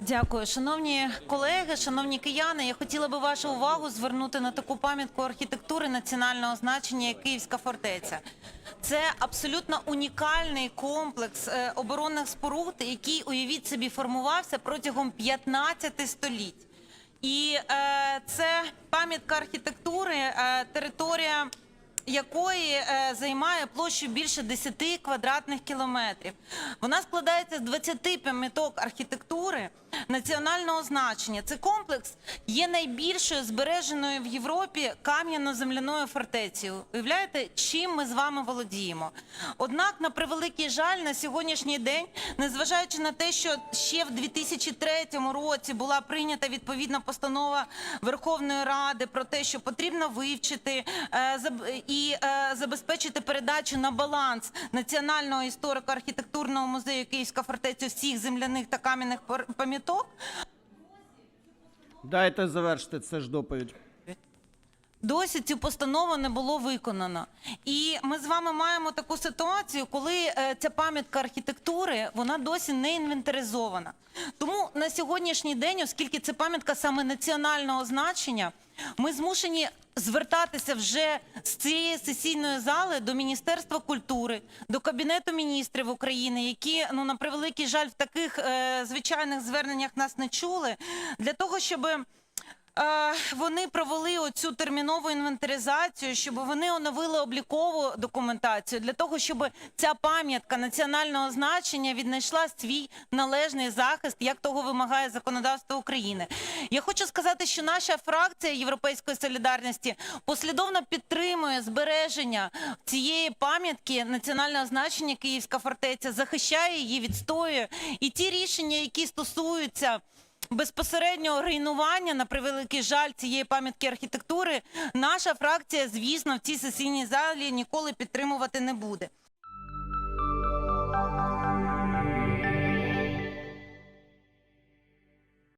Дякую, шановні колеги, шановні кияни. Я хотіла би вашу увагу звернути на таку пам'ятку архітектури національного значення, як Київська фортеця. Це абсолютно унікальний комплекс е, оборонних споруд, який, уявіть собі, формувався протягом 15 століть. І е, це пам'ятка архітектури, е, територія якої е, займає площу більше 10 квадратних кілометрів. Вона складається з 20 пам'яток архітектури національного значення. Цей комплекс є найбільшою збереженою в Європі кам'яно-земляною фортецею. Уявляєте, чим ми з вами володіємо? Однак, на превеликий жаль, на сьогоднішній день, незважаючи на те, що ще в 2003 році була прийнята відповідна постанова Верховної Ради про те, що потрібно вивчити е, і е, забезпечити передачу на баланс Національного історико-архітектурного музею Київська фортеця всіх земляних та кам'яних пор- пам'яток. Дайте завершити, це ж доповідь. Досі цю постанову не було виконано. І ми з вами маємо таку ситуацію, коли е, ця пам'ятка архітектури вона досі не інвентаризована. Тому на сьогоднішній день, оскільки це пам'ятка саме національного значення, ми змушені звертатися вже з цієї сесійної зали до Міністерства культури, до Кабінету міністрів України, які ну на превеликий жаль в таких е, звичайних зверненнях нас не чули, для того, щоби. Вони провели оцю термінову інвентаризацію, щоб вони оновили облікову документацію для того, щоб ця пам'ятка національного значення віднайшла свій належний захист, як того вимагає законодавство України. Я хочу сказати, що наша фракція Європейської солідарності послідовно підтримує збереження цієї пам'ятки національного значення Київська фортеця, захищає її, відстоює. І ті рішення, які стосуються безпосереднього руйнування на превеликий жаль цієї пам'ятки архітектури, наша фракція, звісно, в цій сесійній залі ніколи підтримувати не буде.